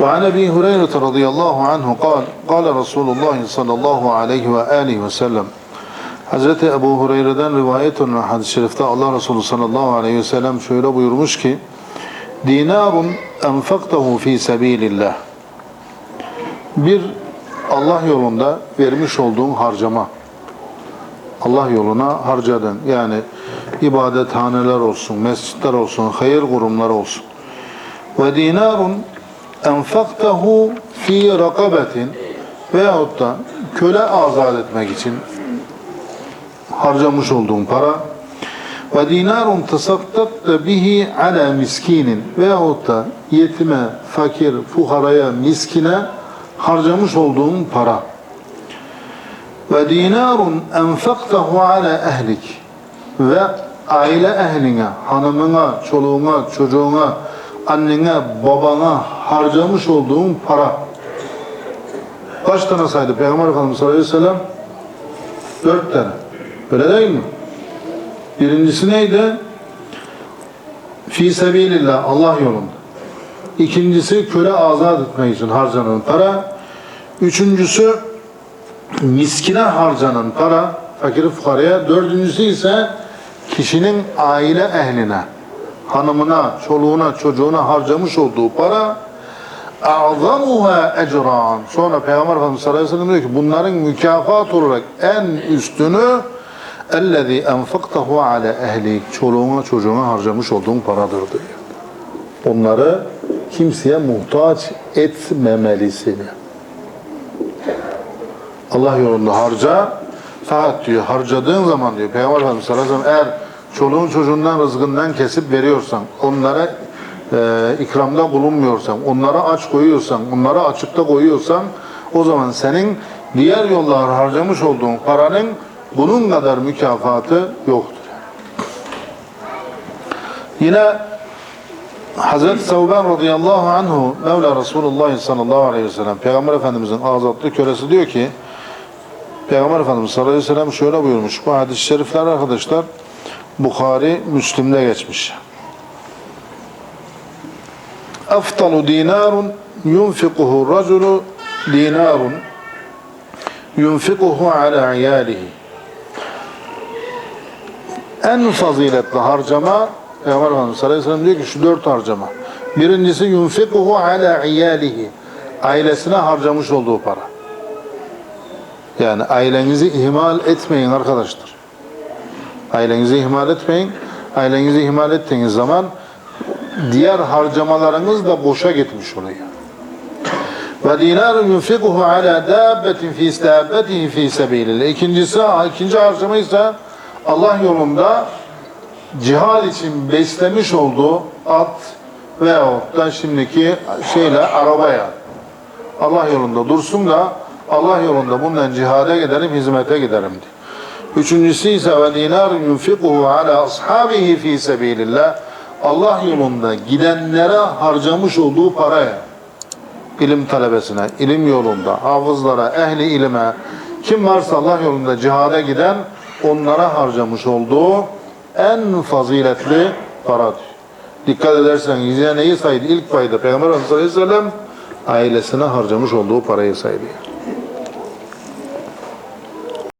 وعن ابي هريره رضي الله عنه قال قال رسول الله صلى الله عليه واله وسلم Hazreti Ebu Hureyre'den rivayet olunan hadis-i şerifte Allah Resulü sallallahu aleyhi ve sellem şöyle buyurmuş ki Dinarun enfaktahu fi sebilillah Bir Allah yolunda vermiş olduğun harcama Allah yoluna harcadın. Yani ibadethaneler olsun, mescitler olsun, hayır kurumları olsun. Ve dinarun enfaktahu fi rakabetin veyahut da köle azat etmek için harcamış olduğun para ve dinarun tasaddakta bihi ala miskinin veyahut da yetime, fakir, fuharaya, miskine harcamış olduğun para. Ve dinarun enfaktahu ala ehlik ve aile ehline, hanımına, çoluğuna, çocuğuna, annene, babana harcamış olduğun para. Kaç tane saydı Peygamber Efendimiz sallallahu aleyhi ve? Dört tane. Öyle değil mi? Birincisi neydi? Fi sebilillah, Allah yolunda. İkincisi köle azat etmek için harcanan para. Üçüncüsü miskine harcanan para, fakir fukaraya. Dördüncüsü ise kişinin aile ehline, hanımına, çoluğuna, çocuğuna harcamış olduğu para اَعْظَمُهَا ecran. Sonra Peygamber Efendimiz sallallahu aleyhi ve sellem diyor ki bunların mükafat olarak en üstünü اَلَّذ۪ي اَنْفَقْتَهُ عَلَى اَهْلِكَ Çoluğuna çocuğuna harcamış olduğun paradır diyor. Onları kimseye muhtaç etmemelisin. Allah yolunda harca. Fakat diyor harcadığın zaman diyor Peygamber Efendimiz sallallahu aleyhi ve sellem eğer çoluğun çocuğundan rızkından kesip veriyorsan, onlara e, ikramda bulunmuyorsan, onlara aç koyuyorsan, onlara açıkta koyuyorsan o zaman senin diğer yollara harcamış olduğun paranın bunun kadar mükafatı yoktur. Yine Hazreti Sevban radıyallahu anhu Mevla Resulullah sallallahu aleyhi ve sellem Peygamber Efendimizin azatlı kölesi diyor ki Peygamber Efendimiz sallallahu aleyhi ve sellem şöyle buyurmuş. Bu hadis-i şerifler arkadaşlar Bukhari, Müslim'de geçmiş. Aftalu dinarun yunfikuhu raculu dinarun yunfikuhu ala iyalihi. En faziletli harcama Peygamber Efendimiz sallallahu aleyhi diyor ki şu dört harcama. Birincisi yunfikuhu ala iyalihi. Ailesine harcamış olduğu para. Yani ailenizi ihmal etmeyin arkadaşlar. Ailenizi ihmal etmeyin. Ailenizi ihmal ettiğiniz zaman diğer harcamalarınız da boşa gitmiş oluyor. Ve dinarun yunfikuhu ala dabbetin fi istabbetihi fi sebilillah. İkincisi, ikinci harcama ise Allah yolunda cihad için beslemiş olduğu at veyahut da şimdiki şeyle arabaya Allah yolunda dursun da Allah yolunda bundan cihada giderim, hizmete giderim diye. Üçüncüsü ise ve dinar yunfikuhu ala ashabihi fi sebilillah. Allah yolunda gidenlere harcamış olduğu paraya, ilim talebesine, ilim yolunda, hafızlara, ehli ilime, kim varsa Allah yolunda cihada giden onlara harcamış olduğu en faziletli paradır. Dikkat ederseniz yine neyi saydı? İlk fayda Peygamber Aleyhisselam ailesine harcamış olduğu parayı saydı.